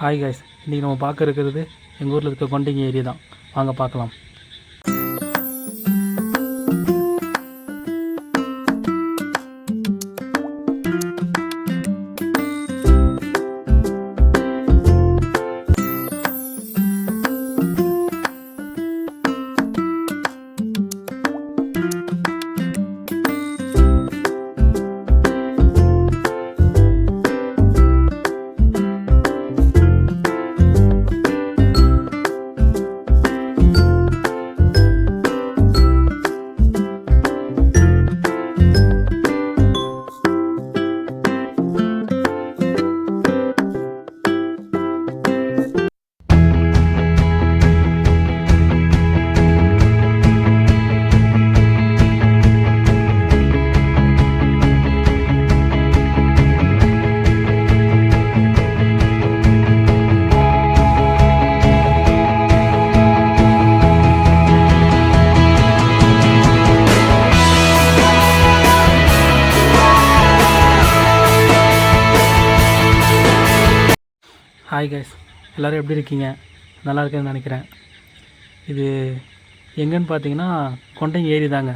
Hi guys இன்றைக்கி நம்ம பார்க்க இருக்கிறது எங்கள் ஊரில் இருக்க கொண்டிங்க ஏரியா தான். வாங்க பார்க்கலாம். ஹாய் கைஸ் எல்லோரும் எப்படி இருக்கீங்க? நல்லா இருக்கேன்னு நினைக்கிறேன். இது எங்கன்னு பார்த்தீங்கன்னா கொண்டைங்க ஏரி தாங்க.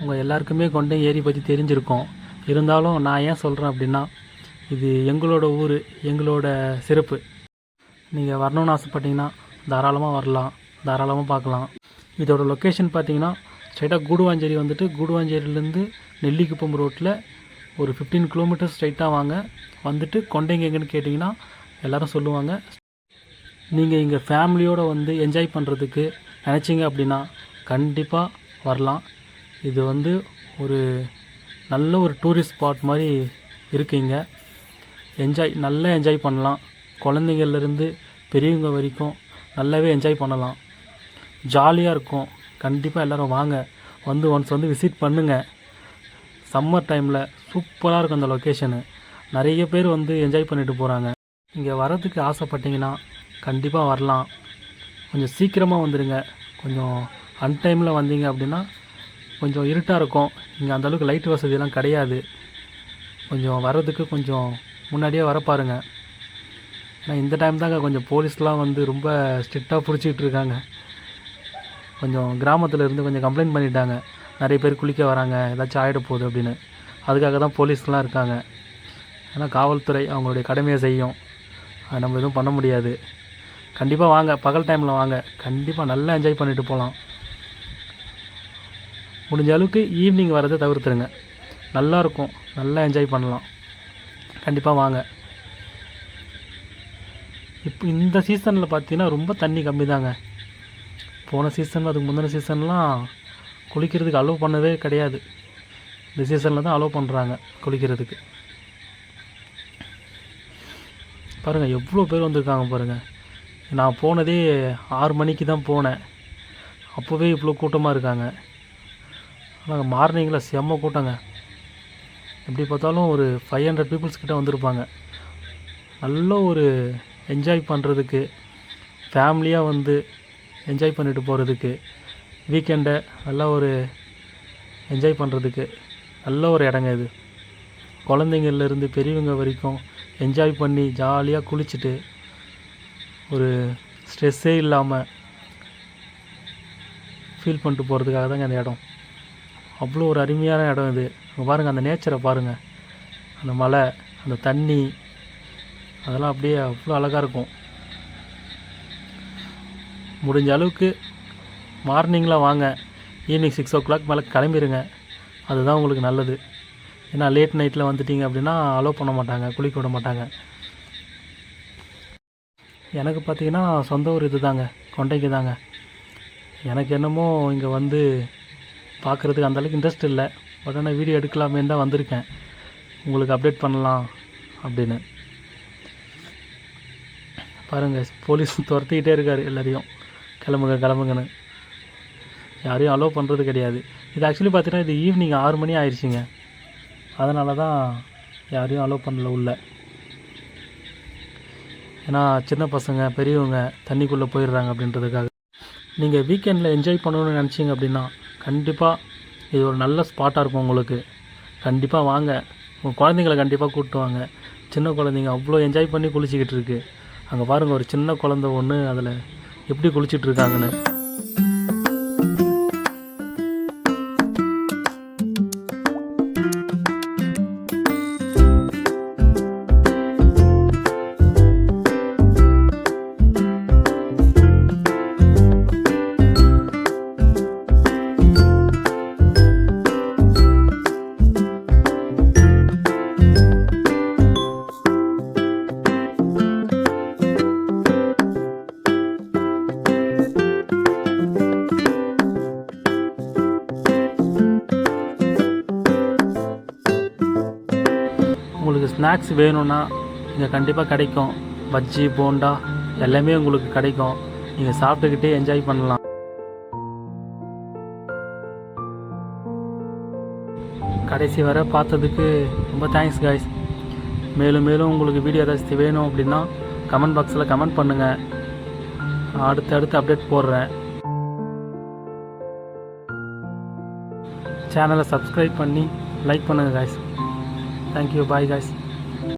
உங்கள் எல்லாருக்குமே கொண்டை ஏரி பற்றி தெரிஞ்சிருக்கோம். இருந்தாலும் நான் ஏன் சொல்கிறேன் அப்படின்னா இது எங்களோட ஊர் எங்களோட சிறப்பு. நீங்கள் வரணும்னு ஆசைப்பட்டீங்கன்னா தாராளமாக வரலாம். தாராளமாக பார்க்கலாம். இதோட லொக்கேஷன் பார்த்தீங்கன்னா ஸ்ட்ரைட்டாக கூடுவாஞ்சேரி வந்துட்டு கூடுவாஞ்சேரியிலேருந்து நெல்லிக்குப்பம் ரோட்டில் ஒரு ஃபிஃப்டீன் கிலோமீட்டர் ஸ்ட்ரைட்டாக வாங்க. வந்துட்டு கொண்டைங்க எங்கன்னு கேட்டிங்கன்னா எல்லோரும் சொல்லுவாங்க நீங்கள் இங்கே ஃபேமிலியோடு வந்து என்ஜாய் பண்ணுறதுக்கு நினச்சிங்க அப்படின்னா கண்டிப்பாக வரலாம். இது வந்து ஒரு நல்ல ஒரு டூரிஸ்ட் ஸ்பாட் மாதிரி இருக்குங்க. என்ஜாய் நல்லா என்ஜாய் பண்ணலாம். குழந்தைங்கள்லேருந்து பெரியவங்க வரைக்கும் நல்லாவே என்ஜாய் பண்ணலாம். ஜாலியாக இருக்கும். கண்டிப்பாக எல்லோரும் வாங்க. வந்து ஒன்ஸ் வந்து விசிட் பண்ணுங்கள் சம்மர் டைமில் சூப்பராக இருக்கும் அந்த லொக்கேஷனு நிறைய பேர் வந்து என்ஜாய் பண்ணிட்டு போகிறாங்க இங்கே வரதுக்கு ஆசைப்பட்டீங்கன்னா கண்டிப்பாக வரலாம். கொஞ்சம் சீக்கிரமாக வந்துடுங்க கொஞ்சம் அன்டைமில் வந்தீங்க அப்படின்னா கொஞ்சம் இருட்டாக இருக்கும். இங்கே அந்தளவுக்கு லைட் வசதியெல்லாம் கிடையாது. கொஞ்சம் வர்றதுக்கு கொஞ்சம் முன்னாடியே வர பாருங்க. ஏன்னா இந்த டைம் தாங்க கொஞ்சம் போலீஸ்லாம் வந்து ரொம்ப ஸ்ட்ரிக்டாக பிடிச்சிக்கிட்டு இருக்காங்க. கொஞ்சம் கிராமத்தில் இருந்து கொஞ்சம் கம்ப்ளைண்ட் பண்ணிட்டாங்க. நிறைய பேர் குளிக்க வராங்க. ஏதாச்சும் ஆகிட போகுது அப்படின்னு. அதுக்காக தான் போலீஸ்லாம் இருக்காங்க. ஏன்னா காவல்துறை அவங்களுடைய கடமையை செய்யும். அது நம்ம எதுவும் பண்ண முடியாது. கண்டிப்பாக வாங்க பகல் டைமில் வாங்க. கண்டிப்பாக நல்லா என்ஜாய் பண்ணிட்டு போகலாம் முடிஞ்ச அளவுக்கு ஈவினிங் வரதை தவிர்த்துருங்க. நல்லாயிருக்கும் நல்லா என்ஜாய் பண்ணலாம். கண்டிப்பாக வாங்க. இப்போ இந்த சீசனில் பார்த்தீங்கன்னா ரொம்ப தண்ணி கம்மி தாங்க போன சீசன் அதுக்கு முந்தின சீசன்லாம் குளிக்கிறதுக்கு அலோவ் பண்ணவே கிடையாது. இந்த சீசனில் தான் அலோவ் பண்ணுறாங்க குளிக்கிறதுக்கு. பாருங்கள் எவ்வளோ பேர் வந்திருக்காங்க பாருங்கள் நான் போனதே ஆறு மணிக்கு தான் போனேன். அப்போவே இவ்வளோ கூட்டமாக இருக்காங்க. ஆனால் மார்னிங்கில் செம்ம கூட்டங்க. எப்படி பார்த்தாலும் ஒரு ஃபைவ் ஹண்ட்ரட் பீப்புள்ஸ் கிட்டே வந்திருப்பாங்க. நல்ல ஒரு என்ஜாய் பண்ணுறதுக்கு ஃபேமிலியாக வந்து என்ஜாய் பண்ணிட்டு போகிறதுக்கு வீக்கெண்டை நல்லா ஒரு என்ஜாய் பண்ணுறதுக்கு நல்ல ஒரு இடங்க இது. குழந்தைங்கள்லேருந்து பெரியவங்க வரைக்கும் என்ஜாய் பண்ணி ஜாலியாக குளிச்சுட்டு ஒரு ஸ்ட்ரெஸ்ஸே இல்லாமல் ஃபீல் பண்ணிட்டு போகிறதுக்காக தாங்க அந்த இடம். அவ்வளோ ஒரு அருமையான இடம் இது. அங்கே பாருங்கள் அந்த நேச்சரை பாருங்கள் அந்த மலை அந்த தண்ணி அதெல்லாம் அப்படியே அவ்வளோ அழகாக இருக்கும். முடிஞ்ச அளவுக்கு மார்னிங்கில் வாங்க. ஈவினிங் சிக்ஸ் ஓ கிளாக் மேலே கிளம்பிடுங்க அதுதான் உங்களுக்கு நல்லது. ஏன்னா லேட் நைட்டில் வந்துட்டீங்க அப்படின்னா அலோவ் பண்ண மாட்டாங்க குளிக்க விட மாட்டாங்க. எனக்கு பார்த்தீங்கன்னா சொந்த ஊர் இது தாங்க கொண்டைக்கு தாங்க எனக்கு என்னமோ இங்கே வந்து பார்க்குறதுக்கு அந்தளவுக்கு இன்ட்ரெஸ்ட் இல்லை. பட் ஆனால் வீடியோ எடுக்கலாமேன்னு தான் வந்திருக்கேன். உங்களுக்கு அப்டேட் பண்ணலாம் அப்படின்னு. பாருங்கள் போலீஸ் துரத்திக்கிட்டே இருக்கார் எல்லாரையும். கிளம்புங்க கிளம்புங்கன்னு. யாரையும் அலோவ் பண்ணுறது கிடையாது. இது ஆக்சுவலி பார்த்தீங்கன்னா இது ஈவினிங் ஆறு மணி ஆயிடுச்சுங்க. அதனால தான் யாரையும் அலோவ் பண்ணல உள்ள. ஏன்னா சின்ன பசங்க பெரியவங்க தண்ணிக்குள்ளே போயிடுறாங்க அப்படின்றதுக்காக. நீங்கள் வீக்கெண்டில் என்ஜாய் பண்ணணும்னு நினச்சிங்க அப்படின்னா கண்டிப்பாக இது ஒரு நல்ல ஸ்பாட்டாக இருக்கும் உங்களுக்கு. கண்டிப்பாக வாங்க. உங்கள் குழந்தைங்கள கண்டிப்பாக கூப்பிட்டு வாங்க. சின்ன குழந்தைங்க அவ்வளோ என்ஜாய் பண்ணி குளிச்சிக்கிட்டு இருக்கு. அங்கே பாருங்கள் ஒரு சின்ன குழந்த ஒன்று அதில் எப்படி குளிச்சிட்டு ஸ்நாக்ஸ் வேணும்னா இங்கே கண்டிப்பாக கிடைக்கும். பஜ்ஜி போண்டா எல்லாமே உங்களுக்கு கிடைக்கும். நீங்கள் சாப்பிட்டுக்கிட்டே என்ஜாய் பண்ணலாம். கடைசி வர பார்த்ததுக்கு ரொம்ப தேங்க்ஸ் காய்ஸ் மேலும் மேலும் உங்களுக்கு வீடியோ ஏதாச்சும் வேணும் அப்படின்னா கமெண்ட் பாக்ஸில் கமெண்ட் பண்ணுங்கள் அடுத்து அடுத்து அப்டேட் போடுறேன். சேனலை சப்ஸ்கிரைப் பண்ணி லைக் பண்ணுங்கள் காய்ஸ் தேங்க்யூ பாய் காய்ஸ்